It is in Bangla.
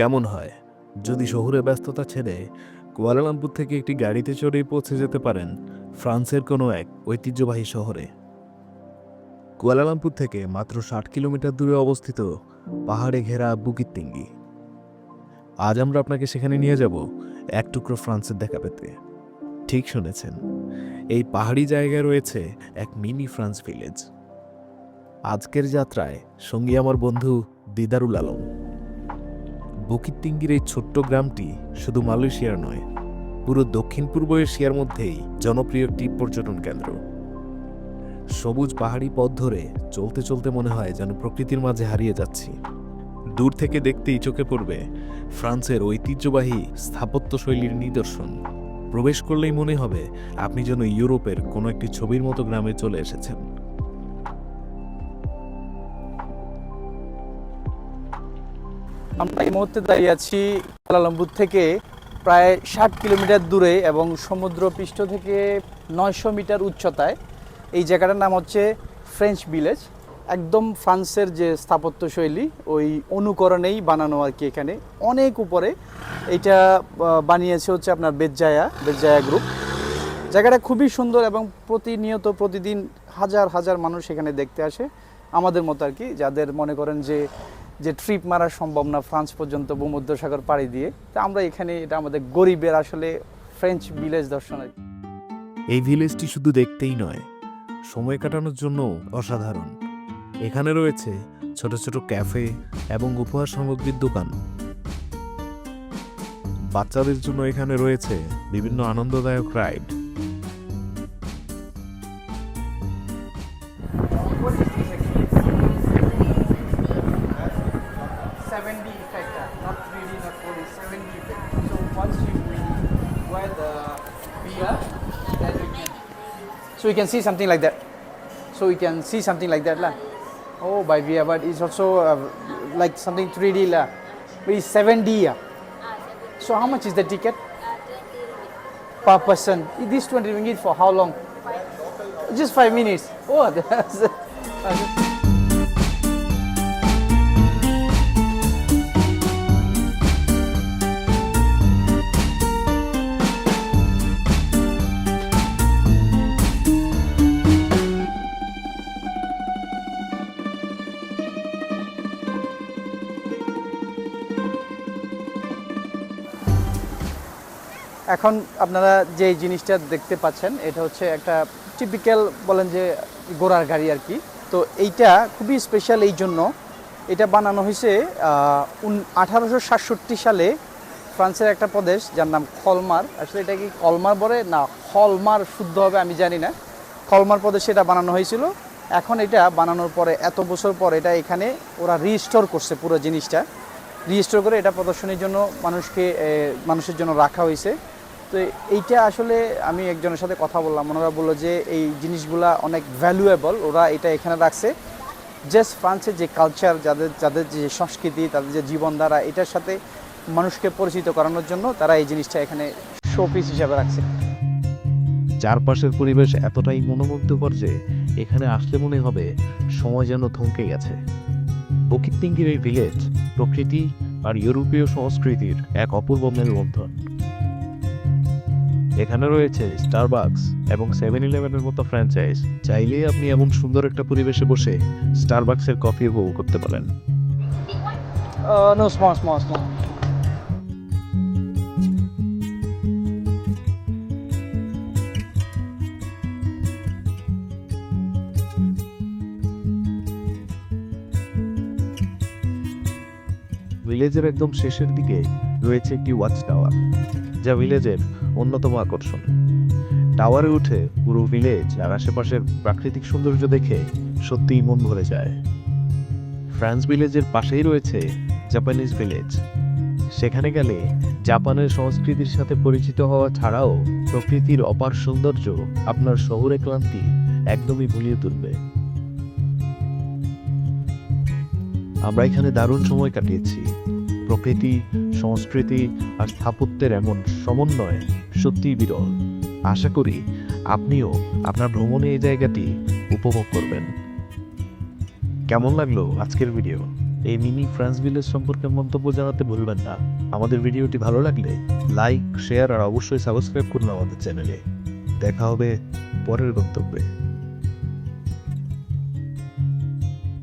কেমন হয়? যদি শহুরে ব্যস্ততা ছেড়ে কুয়ালালামপুর থেকে একটি গাড়িতে চড়েই পৌঁছে যেতে পারেন ফ্রান্সের কোনো এক ঐতিহ্যবাহী শহরে। কুয়ালালামপুর থেকে মাত্র ষাট কিলোমিটার দূরে অবস্থিত পাহাড়ে ঘেরা বুকিত তিঙ্গি। আজ আমরা আপনাকে সেখানে নিয়ে যাব এক টুকরো ফ্রান্সের দেখা পেতে। ঠিক শুনেছেন, এই পাহাড়ি জায়গায় রয়েছে এক মিনি ফ্রান্স ভিলেজ। আজকের যাত্রায় সঙ্গী আমার বন্ধু দিদারুল আলম। বুকিতিঙ্গির এই ছোট্ট গ্রামটি শুধু মালয়েশিয়ার নয়, পুরো দক্ষিণ পূর্ব এশিয়ার মধ্যেই জনপ্রিয় একটি পর্যটন কেন্দ্র। সবুজ পাহাড়ি পথ ধরে চলতে চলতে মনে হয় যেন প্রকৃতির মাঝে হারিয়ে যাচ্ছি। দূর থেকে দেখতেই চোখে পড়বে ফ্রান্সের ঐতিহ্যবাহী স্থাপত্যশৈলীর নিদর্শন। প্রবেশ করলেই মনে হবে আপনি যেন ইউরোপের কোনো একটি ছবির মতো গ্রামে চলে এসেছেন। আমরা এই মুহূর্তে দাঁড়িয়ে আছি কুয়ালালামপুর থেকে প্রায় ষাট কিলোমিটার দূরে এবং সমুদ্র পৃষ্ঠ থেকে নয়শো মিটার উচ্চতায়। এই জায়গাটার নাম হচ্ছে ফ্রেঞ্চ ভিলেজ একদম ফ্রান্সের যে স্থাপত্য শৈলী ওই অনুকরণেই বানানো আর কি এখানে। অনেক উপরে এটা বানিয়েছে হচ্ছে আপনার বেজ্জায়া বেজ্জায়া গ্রুপ জায়গাটা খুবই সুন্দর এবং প্রতিনিয়ত প্রতিদিন হাজার হাজার মানুষ এখানে দেখতে আসে। আমাদের মতো আর কি, যাদের মনে করেন যে যে ট্রিপ মারা সম্ভব না ফ্রান্স পর্যন্ত ভূমধ্যসাগর পাড়ি দিয়ে, তা আমরা এখানে এটা আমাদের গরিবের আসলে ফ্রেঞ্চ ভিলেজ দর্শন। এই ভিলেজটি শুধু দেখতেই নয়, সময় কাটানোর জন্য অসাধারণ। এখানে রয়েছে ছোট ছোট ক্যাফে এবং উপহার সামগ্রীর দোকান। বাচ্চাদের জন্য এখানে রয়েছে বিভিন্ন আনন্দদায়ক ride So you can see something like that. So you can see something like that lah. Oh, by VR, but it's also uh, like something 3D lah. But it's 7D yeah. So how much is the ticket? Per person. This 20 ringgit for how long? Just five minutes. Oh, that's. এখন আপনারা যে জিনিসটা দেখতে পাচ্ছেন, এটা হচ্ছে একটা টিপিক্যাল বলেন যে ঘোড়ার গাড়ি আর কি। তো এইটা খুবই স্পেশাল এই জন্য। এটা বানানো হয়েছে আঠারোশো সাতষট্টি সালে ফ্রান্সের একটা প্রদেশ যার নাম খলমার। আসলে এটা কি কলমার বলে? না হলমার শুদ্ধ হবে আমি জানি না। খলমার প্রদেশে এটা বানানো হয়েছিল। এখন এটা বানানোর পরে, এত বছর পর এটা এখানে ওরা রিস্টোর করছে পুরো জিনিসটা। রিস্টোর করে এটা প্রদর্শনীর জন্য মানুষকে মানুষের জন্য রাখা হয়েছে। তো এইটা আসলে আমি একজনের সাথে কথা বললাম। ওনারা বলল যে এই জিনিসগুলা অনেক ভ্যালুয়েবল ওরা এটা এখানে রাখছে। জাস্ট ফ্রান্সের যে কালচার যাদের যাদের যে সংস্কৃতি, তাদের যে জীবনধারা এটার সাথে মানুষকে পরিচিত করানোর জন্য তারা এই জিনিসটা এখানে শোপিস হিসাবে রাখছে। চারপাশের পরিবেশ এতটাই মনোমুগ্ধকর যে এখানে আসলে মনে হবে সময় যেন থমকে গেছে। বকিতিঙ্গির এই ভিলেজ প্রকৃতি আর ইউরোপীয় সংস্কৃতির এক অপূর্ব মেলবন্ধন। এখানে রয়েছে স্টারবাকস এবং সেভেন ইলেভেনের মতো ফ্র্যাঞ্চাইজ চাইলে আপনি এমন সুন্দর একটা পরিবেশে বসে স্টারবাকসের কফি উপভোগ করতে পারেন। ভিলেজের একদম শেষের দিকে রয়েছে একটি ওয়াচ টাওয়ার যা ভিলেজের অন্যতম আকর্ষণ। টাওয়ারে উঠে পুরো ভিলেজ আর আশেপাশের প্রাকৃতিক সৌন্দর্য দেখে সত্যিই মন ভরে যায়। ফ্রান্স ভিলেজের পাশেই রয়েছে জাপানিজ ভিলেজ। সেখানে গেলে জাপানের সংস্কৃতির সাথে পরিচিত হওয়া ছাড়াও প্রকৃতির অপার সৌন্দর্য আপনার শহুরে ক্লান্তি একদমই ভুলিয়ে তুলবে। আমরা এখানে দারুণ সময় কাটিয়েছি। প্রকৃতি সংস্কৃতি আর স্থাপত্যের এমন সমন্বয় সত্যিই বিরল। আশা করি আপনিও আপনার ভ্রমণে এই জায়গাটি উপভোগ করবেন। কেমন লাগল আজকের ভিডিও? এই মিনি ফ্রান্স ভিলেজ সম্পর্কে মন্তব্য জানাতে ভুলবেন না। আমাদের ভিডিওটি ভালো লাগলে লাইক, শেয়ার আর অবশ্যই সাবস্ক্রাইব করুন আমাদের চ্যানেলে। দেখা হবে পরের গন্তব্যে।